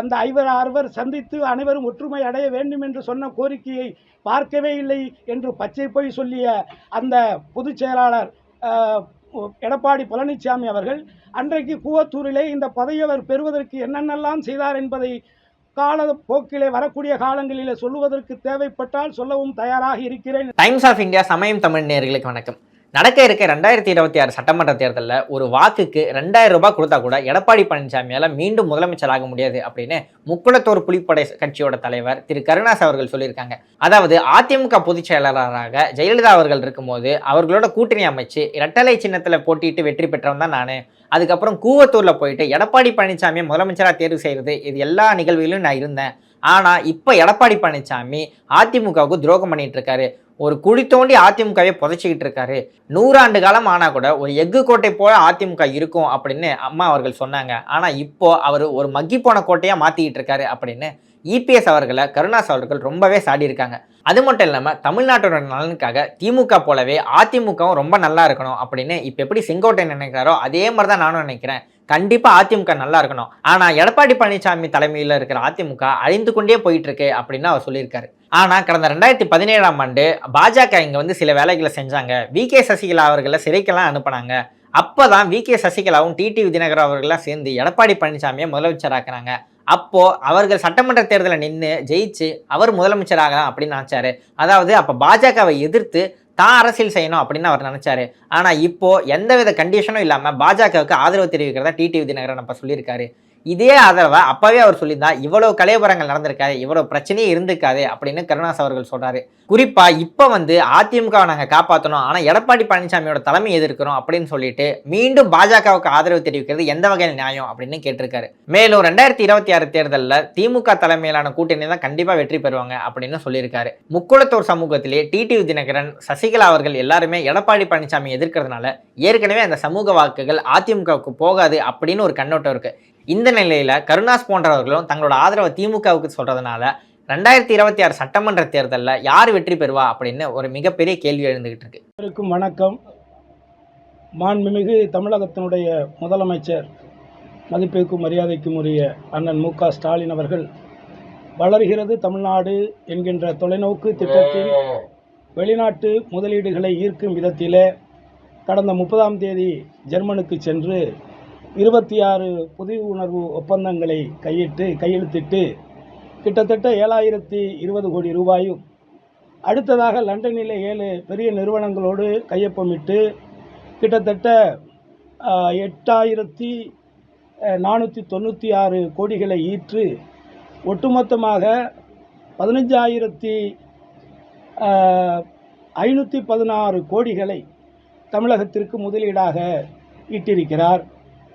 அந்த ஐவர் ஆறுவர் சந்தித்து அனைவரும் ஒற்றுமை அடைய வேண்டும் என்று சொன்ன கோரிக்கையை பார்க்கவே இல்லை என்று பச்சை போய் சொல்லிய அந்த பொதுச் செயலாளர் எடப்பாடி பழனிசாமி அவர்கள் அன்றைக்கு கூவத்தூரிலே இந்த பதவியவர் பெறுவதற்கு என்னென்னலாம் செய்தார் என்பதை கால போக்கிலே வரக்கூடிய காலங்களிலே சொல்லுவதற்கு தேவைப்பட்டால் சொல்லவும் தயாராக இருக்கிறேன். டைம்ஸ் ஆஃப் இந்தியா சமயம் தமிழ் நேர்களுக்கு வணக்கம். நடக்க இருக்க ரெண்டாயிரத்தி இருபத்தி ஆறு சட்டமன்ற தேர்தலில் ஒரு வாக்குக்கு ரெண்டாயிரம் ரூபாய் கொடுத்தா கூட எடப்பாடி பழனிசாமியால் மீண்டும் முதலமைச்சர் ஆக முடியாது அப்படின்னு முக்குளத்தோர் புலிப்படை கட்சியோட தலைவர் திரு கருணாஸ் அவர்கள் சொல்லியிருக்காங்க. அதாவது அதிமுக பொதுச் செயலாளராக ஜெயலலிதா அவர்கள் இருக்கும்போது அவர்களோட கூட்டணி அமைச்சு இரட்டலை சின்னத்தில் போட்டியிட்டு வெற்றி பெற்றவன் தான் நான். அதுக்கப்புறம் கூவத்தூரில் போயிட்டு எடப்பாடி பழனிசாமியை முதலமைச்சராக தேர்வு செய்கிறது இது எல்லா நிகழ்வுகளிலும் நான் இருந்தேன். ஆனால் இப்போ எடப்பாடி பழனிசாமி அதிமுகவுக்கு துரோகம் பண்ணிட்டு இருக்காரு. ஒரு குழி தோண்டி அதிமுகவை புதைச்சிக்கிட்டு இருக்காரு. நூறாண்டு காலம் ஆனால் கூட ஒரு எஃகு கோட்டை போல அதிமுக இருக்கும் அப்படின்னு அம்மா அவர்கள் சொன்னாங்க. ஆனால் இப்போ அவர் ஒரு மக்கி போன கோட்டையாக மாற்றிக்கிட்டு இருக்காரு அப்படின்னு இபிஎஸ் அவர்களை கருணாஸ் அவர்கள் ரொம்பவே சாடியிருக்காங்க அது மட்டும் இல்லாமல் தமிழ்நாட்டோட நலனுக்காக திமுக போலவே அதிமுகவும் ரொம்ப நல்லா இருக்கணும் அப்படின்னு இப்போ எப்படி செங்கோட்டை நினைக்கிறாரோ அதே மாதிரி தான் நானும் நினைக்கிறேன். கண்டிப்பாக அதிமுக நல்லா இருக்கணும். ஆனால் எடப்பாடி பழனிசாமி தலைமையில் இருக்கிற அதிமுக அழிந்து கொண்டே போயிட்டு இருக்கு அப்படின்னு அவர் சொல்லியிருக்காரு. ஆனால் கடந்த ரெண்டாயிரத்தி பதினேழாம் ஆண்டு பாஜக இங்கே வந்து சில வேலைகளை செஞ்சாங்க. வி. கே. சசிகலா அவர்களை சிறைக்கெல்லாம் அனுப்புனாங்க. அப்போ தான் வி. கே. சசிகலாவும் டிடி தினகரன் அவர்கள்லாம் சேர்ந்து எடப்பாடி பழனிசாமியை முதலமைச்சராக்குறாங்க அப்போது அவர்கள் சட்டமன்ற தேர்தலில் நின்று ஜெயிச்சு அவர் முதலமைச்சராகலாம் அப்படின்னு நினச்சாரு. அதாவது அப்போ பாஜகவை எதிர்த்து தான் அரசியல் செய்யணும் அப்படின்னு அவர் நினைச்சாரு. ஆனா இப்போ எந்தவித கண்டிஷனும் இல்லாம பாஜகவுக்கு ஆதரவு தெரிவிக்கிறதா டிடிவி தினகரன் அப்ப சொல்லியிருக்காரு. இதே ஆதரவை அப்பவே அவர் சொல்லியிருந்தா இவ்வளவு கலையபரங்கள் நடந்திருக்காது இவ்வளவு பிரச்சனையே இருந்திருக்காது அப்படின்னு கருணாஸ் அவர்கள் சொல்றாரு. குறிப்பாக இப்போ வந்து அதிமுகவை நாங்கள் காப்பாற்றணும் ஆனால் எடப்பாடி பழனிசாமியோட தலைமை எதிர்க்கிறோம் அப்படின்னு சொல்லிட்டு மீண்டும் பாஜகவுக்கு ஆதரவு தெரிவிக்கிறது எந்த வகையில் நியாயம் அப்படின்னு கேட்டிருக்காரு. மேலும் ரெண்டாயிரத்தி இருபத்தி ஆறு தேர்தலில் திமுக தலைமையிலான கூட்டணி தான் கண்டிப்பாக வெற்றி பெறுவாங்க அப்படின்னு சொல்லியிருக்காரு. முக்குளத்தூர் சமூகத்திலே டிடிவி தினகரன் சசிகலா அவர்கள் எல்லாருமே எடப்பாடி பழனிசாமி எதிர்க்கிறதுனால ஏற்கனவே அந்த சமூக வாக்குகள் அதிமுகவுக்கு போகாது அப்படின்னு ஒரு கண்ணோட்டம் இருக்குது இந்த நிலையில் கருணாஸ் போன்றவர்களும் தங்களோட ஆதரவை திமுகவுக்கு சொல்கிறதுனால ரெண்டாயிரத்தி இருபத்தி ஆறு சட்டமன்ற தேர்தலில் யார் வெற்றி பெறுவா அப்படின்னு ஒரு மிகப்பெரிய கேள்வி எழுந்துகிட்டு இருக்கு. இருக்கும் வணக்கம். மாண்புமிகு தமிழகத்தினுடைய முதலமைச்சர் மதிப்பிற்கும் மரியாதைக்கும் உரிய அண்ணன் மு க ஸ்டாலின் அவர்கள் வளர்கிறது தமிழ்நாடு என்கின்ற தொலைநோக்கு திட்டத்தில் வெளிநாட்டு முதலீடுகளை ஈர்க்கும் விதத்தில் கடந்த முப்பதாம் தேதி ஜெர்மனுக்கு சென்று இருபத்தி ஆறு புதிய உணர்வு ஒப்பந்தங்களை கையிட்டு கையெழுத்திட்டு கிட்டத்தட்ட ஏழாயிரத்தி இருபது கோடி ரூபாயும் அடுத்ததாக லண்டனில் ஏழு பெரிய நிறுவனங்களோடு கையொப்பமிட்டு கிட்டத்தட்ட எட்டாயிரத்தி நானூற்றி தொண்ணூற்றி ஆறு கோடிகளை ஈற்று ஒட்டுமொத்தமாக பதினஞ்சாயிரத்தி ஐநூற்றி பதினாறு கோடிகளை தமிழகத்திற்கு முதலீடாக ஈட்டிருக்கிறார்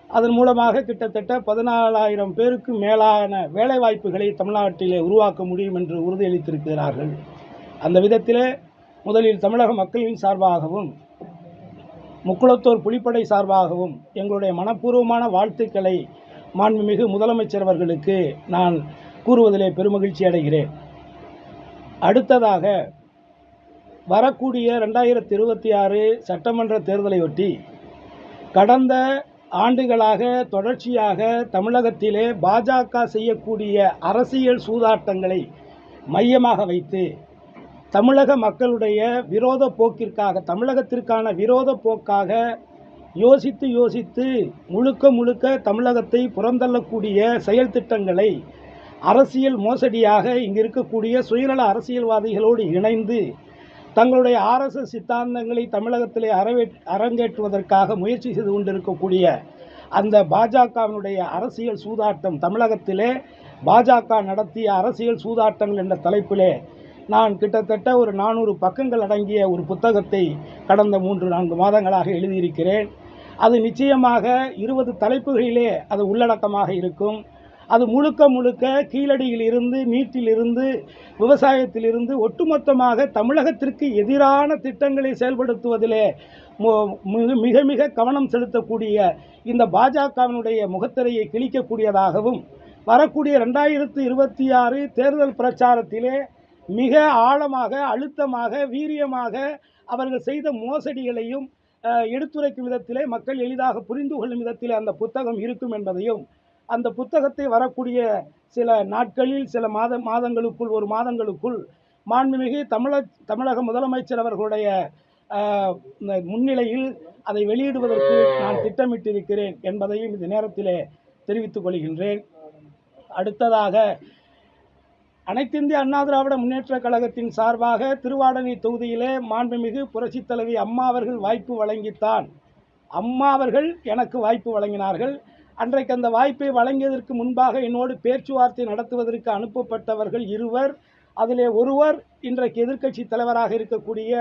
அதன் மூலமாக கிட்டத்தட்ட பதினாலாயிரம் பேருக்கு மேலான வேலைவாய்ப்புகளை தமிழ்நாட்டிலே உருவாக்க முடியும் என்று உறுதியளித்திருக்கிறார்கள். அந்த விதத்திலே முதலில் தமிழக மக்களின் சார்பாகவும் முக்குளத்தோர் புலிப்படை சார்பாகவும் எங்களுடைய மனப்பூர்வமான வாழ்த்துக்களை மாண்புமிகு முதலமைச்சர் அவர்களுக்கு நான் கூறுவதிலே பெருமகிழ்ச்சி அடைகிறேன். அடுத்ததாக வரக்கூடிய ரெண்டாயிரத்தி இருபத்தி ஆறு சட்டமன்ற தேர்தலையொட்டி கடந்த ஆண்டுகளாக தொடர்ச்சியாக தமிழகத்திலே பாஜக செய்யக்கூடிய அரசியல் சூதாட்டங்களை மையமாக வைத்து தமிழக மக்களுடைய விரோத போக்கிற்காக தமிழகத்திற்கான விரோத போக்காக யோசித்து யோசித்து முழுக்க முழுக்க தமிழகத்தை புறந்தள்ளக்கூடிய செயல் திட்டங்களை அரசியல் மோசடியாக இங்கு இருக்கக்கூடிய சுயநல அரசியல்வாதிகளோடு இணைந்து தங்களுடைய ஆர்எஸ்எஸ் சித்தாந்தங்களை தமிழகத்திலே அரவே அரங்கேற்றுவதற்காக முயற்சி செய்து கொண்டிருக்கக்கூடிய அந்த பாஜகவினுடைய அரசியல் சூதாட்டம் தமிழகத்திலே பாஜக நடத்திய அரசியல் சூதாட்டங்கள் என்ற தலைப்பிலே நான் கிட்டத்தட்ட ஒரு நானூறு பக்கங்கள் அடங்கிய ஒரு புத்தகத்தை கடந்த மூன்று நான்கு மாதங்களாக எழுதியிருக்கிறேன். அது நிச்சயமாக இருபது தலைப்புகளிலே அது உள்ளடக்கமாக இருக்கும். அது முழுக்க முழுக்க கீழடியில் இருந்து நீட்டிலிருந்து விவசாயத்திலிருந்து ஒட்டுமொத்தமாக தமிழகத்திற்கு எதிரான திட்டங்களை செயல்படுத்துவதிலே மிக- மிக கவனம் செலுத்தக்கூடிய இந்த பாஜகவினுடைய முகத்திரையை கிழிக்கக்கூடியதாகவும் வரக்கூடிய ரெண்டாயிரத்து இருபத்தி ஆறு தேர்தல் பிரச்சாரத்திலே மிக ஆழமாக அழுத்தமாக வீரியமாக அவர்கள் செய்த மோசடிகளையும் எடுத்துரைக்கும் விதத்திலே மக்கள் எளிதாக புரிந்து கொள்ளும் விதத்திலே அந்த புத்தகம் இருக்கும் என்பதையும் அந்த புத்தகத்தை வரக்கூடிய சில நாட்களில் சில மாத மாதங்களுக்குள் ஒரு மாதங்களுக்குள் மாண்புமிகு தமிழ தமிழக முதலமைச்சர் அவர்களுடைய முன்னிலையில் அதை வெளியிடுவதற்கு நான் திட்டமிட்டிருக்கிறேன் என்பதையும் இந்த நேரத்திலே தெரிவித்துக் கொள்கின்றேன். அடுத்ததாக அனைத்திந்திய அண்ணா திராவிட முன்னேற்றக் கழகத்தின் சார்பாக திருவாடனை தொகுதியிலே மாண்புமிகு புரட்சி தலைவி அம்மா அவர்கள் வாய்ப்பு வழங்கித்தான். அம்மா அவர்கள் எனக்கு வாய்ப்பு வழங்கினார்கள். அன்றைக்கு அந்த வாய்ப்பை வழங்கியதற்கு முன்பாக என்னோடு பேச்சுவார்த்தை நடத்துவதற்கு அனுப்பப்பட்டவர்கள் இருவர். அதிலே ஒருவர் இன்றைக்கு எதிர்க்கட்சி தலைவராக இருக்கக்கூடிய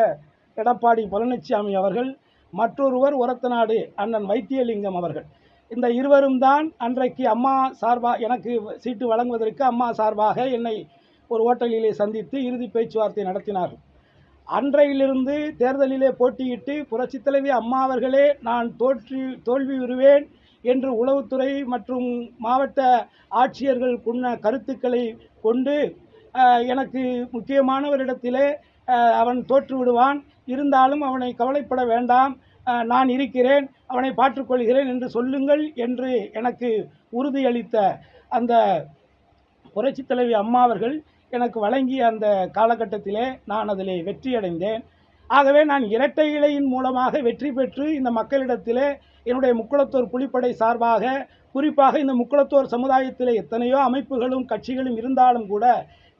எடப்பாடி பழனிசாமி அவர்கள் மற்றொருவர் உரத்தநாடு அண்ணன் வைத்தியலிங்கம் அவர்கள். இந்த இருவரும் தான் அன்றைக்கு அம்மா சார்பாக எனக்கு சீட்டு வழங்குவதற்கு அம்மா சார்பாக என்னை ஒரு ஓட்டலிலே சந்தித்து இறுதி பேச்சுவார்த்தை நடத்தினார்கள். அன்றையிலிருந்து தேர்தலிலே போட்டியிட்டு புரட்சித் தலைவி அம்மா அவர்களே நான் தோற்றி தோல்வி உறுவேன் என்று உளவுத்துறை மற்றும் மாவட்ட ஆட்சியர்கள் கொண்ட கருத்துக்களை கொண்டு எனக்கு முக்கியமானவரிடத்திலே அவன் தோற்றுவிடுவான். இருந்தாலும் அவனை கவலைப்பட வேண்டாம். நான் இருக்கிறேன் அவனை பார்த்துக்கொள்கிறேன் என்று சொல்லுங்கள் என்று எனக்கு உறுதியளித்த அந்த புரட்சித் தலைவி அம்மா அவர்கள் எனக்கு வழங்கிய அந்த காலகட்டத்திலே நான் அதில் வெற்றியடைந்தேன். ஆகவே நான் இரட்டை இலையின் மூலமாக வெற்றி பெற்று இந்த மக்களிடத்திலே என்னுடைய முக்குளத்தோர் புலிப்படை சார்பாக குறிப்பாக இந்த முக்குளத்தோர் சமுதாயத்தில் எத்தனையோ அமைப்புகளும் கட்சிகளும் இருந்தாலும் கூட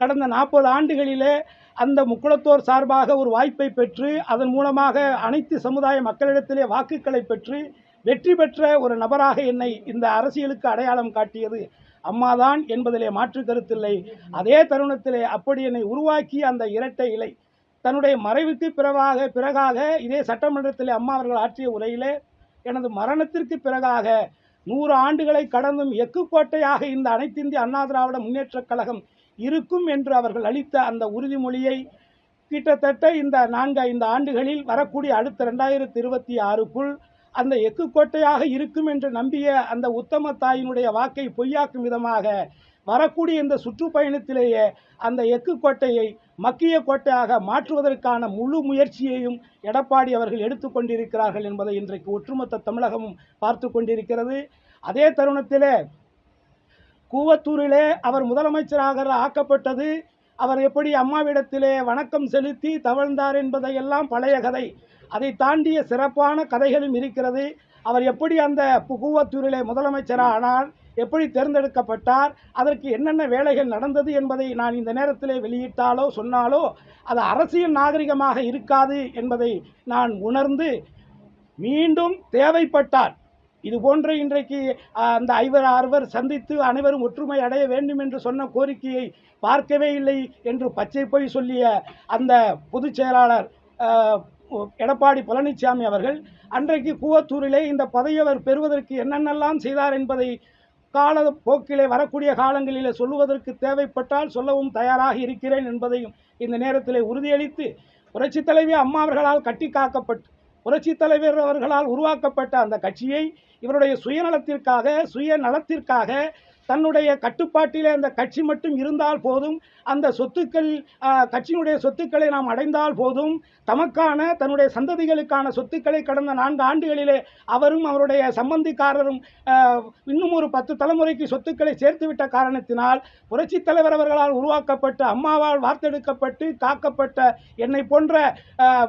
கடந்த நாற்பது ஆண்டுகளிலே அந்த முக்குளத்தோர் சார்பாக ஒரு வாய்ப்பை பெற்று அதன் மூலமாக அனைத்து சமுதாய மக்களிடத்திலே வாக்குகளை பெற்று வெற்றி பெற்ற ஒரு நபராக என்னை இந்த அரசியலுக்கு அடையாளம் காட்டியது. அம்மாதான் என்பதிலே மாற்று கருத்தில்லை. அதே தருணத்திலே அப்படி என்னை உருவாக்கி அந்த இரட்டை இலை. தன்னுடைய மறைவுக்கு பிறவாக பிறகாக இதே சட்டமன்றத்தில் அம்மா அவர்கள் ஆற்றிய உரையிலே எனது மரணத்திற்கு பிறகாக நூறு ஆண்டுகளை கடந்தும் எக்குக்கோட்டையாக இந்த அனைத்திந்திய அண்ணா திராவிட முன்னேற்றக் கழகம் இருக்கும் என்று அவர்கள் அளித்த அந்த உறுதிமொழியை கிட்டத்தட்ட இந்த நான்கு ஐந்து ஆண்டுகளில் வரக்கூடிய அடுத்த ரெண்டாயிரத்தி இருபத்தி ஆறுக்குள் அந்த எக்குக்கோட்டையாக இருக்கும் என்று நம்பிய அந்த உத்தம தாயினுடைய வாக்கை பொய்யாக்கும் விதமாக வரக்கூடிய இந்த சுற்றுப்பயணத்திலேயே அந்த எக்கு கோட்டையை மக்கிய கோட்டையாக மாற்றுவதற்கான முழு முயற்சியையும் எடப்பாடி அவர்கள் எடுத்துக்கொண்டிருக்கிறார்கள் என்பதை இன்றைக்கு ஒட்டுமொத்த தமிழகமும் பார்த்து கொண்டிருக்கிறது. அதே தருணத்திலே கூவத்தூரிலே அவர் முதலமைச்சராக ஆக்கப்பட்டது. அவர் எப்படி அம்மாவிடத்திலே வணக்கம் செலுத்தி தவழ்ந்தார் என்பதையெல்லாம் பழைய கதை. அதை தாண்டிய சிறப்பான கதைகளும் இருக்கிறது. அவர் எப்படி அந்த பு- கூவத்தூரிலே முதலமைச்சரானார்? எப்படி தேர்ந்தெடுக்கப்பட்டார் அதற்கு என்னென்ன வேலைகள் நடந்தது என்பதை நான் இந்த நேரத்திலே வெளியிட்டாலோ சொன்னாலோ அது அரசியல் நாகரிகமாக இருக்காது என்பதை நான் உணர்ந்து மீண்டும் தேவைப்பட்டால் இது போன்று இன்றைக்கு அந்த ஐவர் ஆறுவர் சந்தித்து அனைவரும் ஒற்றுமை அடைய வேண்டும் என்று சொன்ன கோரிக்கையை பார்க்கவே இல்லை என்று பச்சை போய் சொல்லிய அந்த பொதுச் செயலாளர் எடப்பாடி பழனிசாமி அவர்கள் அன்றைக்கு கூவத்தூரிலே இந்த பதவி அவர் பெறுவதற்கு என்னென்னலாம் செய்தார் என்பதை கால போக்கிலே வரக்கூடிய காலங்களிலே சொல்லுவதற்கு தேவைப்பட்டால் சொல்லவும் தயாராக இருக்கிறேன் என்பதையும் இந்த நேரத்திலே உறுதியளித்து புரட்சி தலைவி அம்மா அவர்களால் கட்டி காக்கப்பட்டு புரட்சித் தலைவர் அவர்களால் உருவாக்கப்பட்ட அந்த கட்சியை இவருடைய சுயநலத்திற்காக சுயநலத்திற்காக தன்னுடைய கட்டுப்பாட்டிலே அந்த கட்சி மட்டும் இருந்தால் போதும். அந்த சொத்துக்கள் கட்சியினுடைய சொத்துக்களை நாம் அடைந்தால் போதும். தமக்கான தன்னுடைய சந்ததிகளுக்கான சொத்துக்களை கடந்த நான்கு ஆண்டுகளிலே அவரும் அவருடைய சம்பந்திக்காரரும் இன்னும் ஒரு பத்து தலைமுறைக்கு சொத்துக்களை சேர்த்துவிட்ட காரணத்தினால் புரட்சித் தலைவர் அவர்களால் உருவாக்கப்பட்டு அம்மாவால் வார்த்தெடுக்கப்பட்டு காக்கப்பட்ட என்னை போன்ற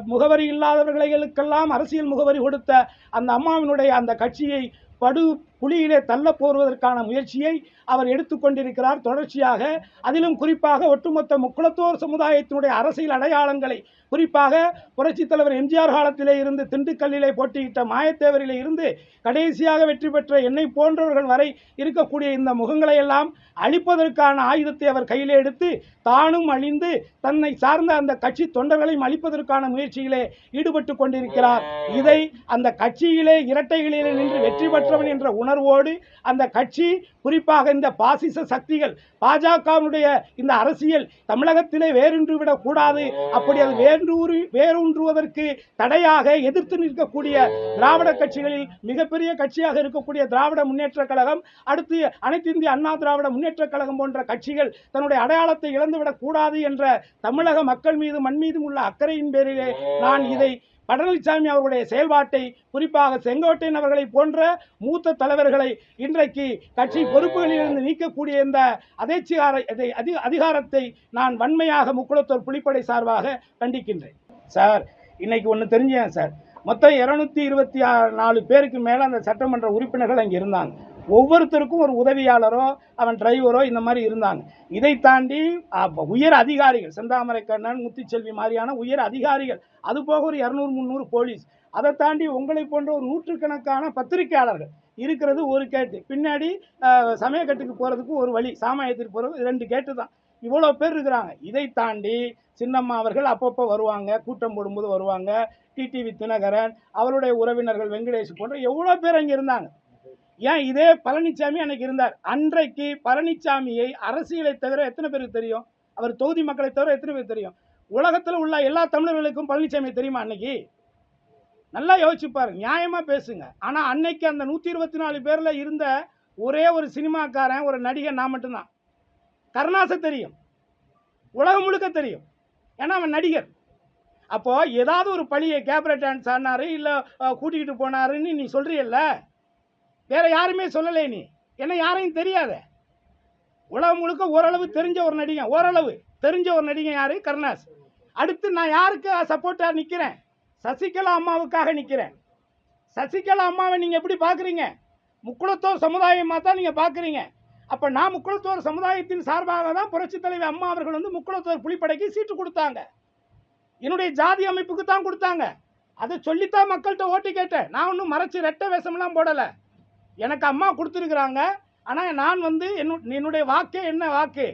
முகவரி இல்லாதவர்களுக்கெல்லாம் அரசியல் முகவரி கொடுத்த அந்த அம்மாவினுடைய அந்த கட்சியை படு குழியிலே தள்ள போடுவதற்கான முயற்சியை அவர் எடுத்துக்கொண்டிருக்கிறார். தொடர்ச்சியாக அதிலும் குறிப்பாக ஒட்டுமொத்த முக்குளத்தோர் சமுதாயத்தினுடைய அரசியல் அடையாளங்களை குறிப்பாக புரட்சித் தலைவர் எம்ஜிஆர் காலத்திலே இருந்து திண்டுக்கல்லிலே போட்டியிட்ட மாயத்தேவரிலே இருந்து கடைசியாக வெற்றி பெற்ற என்னை போன்றவர்கள் வரை இருக்கக்கூடிய இந்த முகங்களை எல்லாம் அழிப்பதற்கான ஆயுதத்தை அவர் கையிலே எடுத்து தானும் அழிந்து தன்னை சார்ந்த அந்த கட்சி தொண்டர்களையும் அழிப்பதற்கான முயற்சியிலே ஈடுபட்டு கொண்டிருக்கிறார். இதை அந்த கட்சியிலே இரட்டைகளிலே நின்று வெற்றி பெற்றவன் என்ற உணர்வோடு அந்த கட்சி குறிப்பாக இந்த பாசிச சக்திகள் பாஜகவினுடைய இந்த அரசியல் தமிழகத்திலே வேரூன்றி விடக்கூடாது. அப்படி அது வேரூறி வேரூன்றுவதற்கு தடையாக எதிர்த்து நிற்கக்கூடிய திராவிட கட்சிகளில் மிகப்பெரிய கட்சியாக இருக்கக்கூடிய திராவிட முன்னேற்றக் கழகம் அடுத்து அனைத்து இந்திய அண்ணா திராவிட முன்னேற்றக் கழகம் போன்ற கட்சிகள் தன்னுடைய அடையாளத்தை இழந்துவிடக் கூடாது என்ற தமிழக மக்கள் மீது மண் மீதும் உள்ள அக்கறையின் பேரிலே நான் இதை பழனிசாமி அவர்களுடைய செயல்பாட்டை குறிப்பாக செங்கோட்டையன் அவர்களை போன்ற மூத்த தலைவர்களை இன்றைக்கு கட்சி பொறுப்புகளிலிருந்து நீக்கக்கூடிய இந்த அதேச்சிகார அதை அதிகாரத்தை நான் வன்மையாக முக்குளத்தூர் புலிப்படை சார்பாக கண்டிக்கின்றேன். சார் இன்னைக்கு ஒன்று தெரிஞ்சேன் சார். மொத்தம் இரநூத்தி இருபத்தி ஆறு நாலு பேருக்கு மேலே அந்த சட்டமன்ற உறுப்பினர்கள் அங்கே இருந்தாங்க. ஒவ்வொருத்தருக்கும் ஒரு உதவியாளரோ அவன் டிரைவரோ இந்த மாதிரி இருந்தாங்க. இதை தாண்டி உயர் அதிகாரிகள் செந்தாமரை கண்ணன் முத்துச்செல்வி மாதிரியான உயர் அதிகாரிகள் அது போக ஒரு இரநூறு முந்நூறு போலீஸ் அதை தாண்டி உங்களை போன்ற ஒரு நூற்றுக்கணக்கான பத்திரிகையாளர்கள் இருக்கிறது ஒரு கேட்டு. பின்னாடி சமயக்கட்டுக்கு போகிறதுக்கு ஒரு வழி சாமாயத்துக்கு போகிறது ரெண்டு கேட்டு தான். இவ்வளோ பேர் இருக்கிறாங்க. இதை தாண்டி சின்னம்மா அவர்கள் அப்பப்போ வருவாங்க கூட்டம் போடும்போது வருவாங்க. டிடிவி தினகரன் அவருடைய உறவினர்கள் வெங்கடேஷ் போன்ற எவ்வளோ பேர் அங்கே இருந்தாங்க. ஏன் இதே பழனிசாமி அன்னைக்கு இருந்தார்? அன்றைக்கு பழனிசாமியை அரசியலை தவிர எத்தனை பேருக்கு தெரியும்? அவர் தொகுதி மக்களை தவிர எத்தனை பேர் தெரியும்? உலகத்தில் உள்ள எல்லா தமிழர்களுக்கும் பழனிசாமி தெரியுமா அன்னைக்கு? நல்லா யோசிச்சுப்பாரு நியாயமாக பேசுங்க. ஆனால் அன்னைக்கு அந்த நூற்றி இருபத்தி நாலு பேரில் இருந்த ஒரே ஒரு சினிமாக்காரன் ஒரு நடிகன் நான் மட்டும்தான். கருணாசை தெரியும். உலகம் முழுக்க தெரியும். ஏன்னா அவன் நடிகர். அப்போது ஏதாவது ஒரு பழியை கேப்ரட் டான்ஸ் ஆனார் இல்லை கூட்டிகிட்டு போனாருன்னு நீ சொல்கிறீல்ல வேற யாருமே சொல்லலை நீ. என்ன யாரையும் தெரியாத. உலகம் முழுக்க ஓரளவு தெரிஞ்ச ஒரு நடிகன். ஓரளவு தெரிஞ்ச ஒரு நடிகன் யாரு? கருணாஸ். அடுத்து நான் யாருக்கு சப்போர்ட்டாக நிற்கிறேன் சசிகலா அம்மாவுக்காக நிற்கிறேன் சசிகலா அம்மாவை நீங்கள் எப்படி பார்க்குறீங்க முக்குளத்தோர் சமுதாயமாக தான் நீங்கள் பார்க்குறீங்க அப்போ நான் முக்குளத்தோர் சமுதாயத்தின் சார்பாக தான் புரட்சித் தலைவர் அம்மா அவர்கள் வந்து முக்குளத்தோர் புலிப்படைக்கு சீட்டு கொடுத்தாங்க. என்னுடைய ஜாதி அமைப்புக்கு தான் கொடுத்தாங்க. அதை சொல்லித்தான் மக்கள்கிட்ட ஓட்டு கேட்டேன். நான் ஒன்றும் மறைச்சு ரெட்டை வேஷம்லாம் போடலை. எனக்கு அம்மா கொடுத்துருக்குறாங்க. ஆனால் நான் வந்து என்னு என்னுடைய வாக்கே என்ன வாக்கு?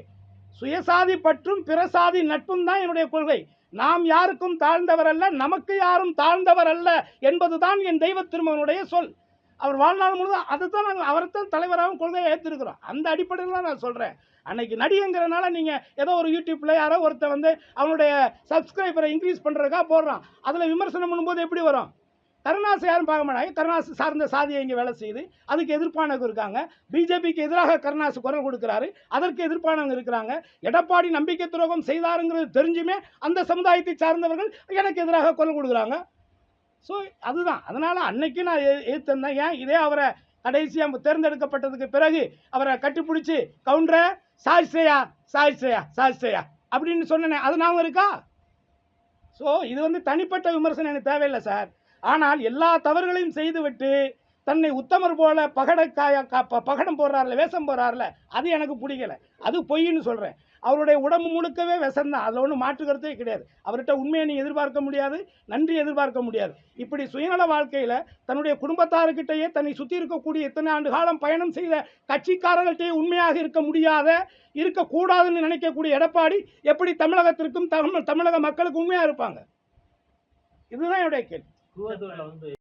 சுயசாதி பற்றும் பிறசாதி நட்பும் தான் என்னுடைய கொள்கை. நாம் யாருக்கும் தாழ்ந்தவர் அல்ல நமக்கு யாரும் தாழ்ந்தவர் அல்ல என்பதுதான் என் தெய்வ திருமகனுடைய சொல். அவர் வாழ்நாள் முழுதும் அதை தான் நாங்கள் அவரைத்தான் தலைவராகவும் கொள்கையை ஏற்றிருக்கிறோம் அந்த அடிப்படையில் தான் நான் சொல்கிறேன் அன்னைக்கு நடிகங்கிறனால நீங்கள் ஏதோ ஒரு யூடியூப்பில் யாரோ ஒருத்தன் வந்து அவனுடைய சப்ஸ்கிரைபரை இன்க்ரீஸ் பண்ணுறதுக்காக போடுறான். அதில் விமர்சனம் பண்ணும்போது எப்படி வரும்? கருணாசு யாரும் பார்க்க மாட்டாங்க. கருணாசு சார்ந்த சாதியை இங்கே வேலை செய்யுது அதுக்கு எதிர்ப்பானவங்க இருக்காங்க. பிஜேபிக்கு எதிராக கருணாசு குரல் கொடுக்குறாரு. அதற்கு எதிர்ப்பானவங்க இருக்கிறாங்க. எடப்பாடி நம்பிக்கை துரோகம் செய்தாருங்கிறது தெரிஞ்சுமே அந்த சமுதாயத்தை சார்ந்தவர்கள் எனக்கு எதிராக குரல் கொடுக்குறாங்க. ஸோ அதுதான். அதனால் அன்னைக்கு நான் எதிர்த்தேன் ஏன்? இதே அவரை கடைசியாக தேர்ந்தெடுக்கப்பட்டதுக்கு பிறகு அவரை கட்டிப்பிடிச்சி கவுண்டரை சாய்ஸ்ரேயா சாய்ஸ்ரேயா சாய்ஸ்ரேயா அப்படின்னு சொன்னேனே. அது ஞாபகம் இருக்கா? ஸோ இது வந்து தனிப்பட்ட விமர்சனம் எனக்கு தேவையில்லை சார். ஆனால் எல்லா தவறுகளையும் செய்துவிட்டு தன்னை உத்தமர் போல பகடக்காய ப- பகடம் போடுறாருல வேஷம் போடுறாருல அது எனக்கு பிடிக்கல. அது பொய்ன்னு சொல்கிறேன் அவருடைய உடம்பு முழுக்கவே விஷம் தான் அதில் ஒன்றும் மாற்று கருத்தே கிடையாது. அவர்கிட்ட உண்மையை நீ எதிர்பார்க்க முடியாது நன்றி எதிர்பார்க்க முடியாது. இப்படி சுயநல வாழ்க்கையில் தன்னுடைய குடும்பத்தாருக்கிட்டேயே தன்னை சுற்றி இருக்கக்கூடிய இத்தனை ஆண்டு காலம் பயணம் செய்த கட்சிக்காரர்கள்ட்டே உண்மையாக இருக்க முடியாத இருக்கக்கூடாதுன்னு நினைக்கக்கூடிய எடப்பாடி எப்படி தமிழகத்திற்கும் தமிழ் தமிழக மக்களுக்கு உண்மையாக இருப்பாங்க? இதுதான் என்னுடைய கேள்வி. கூவத்தூர்ல வந்து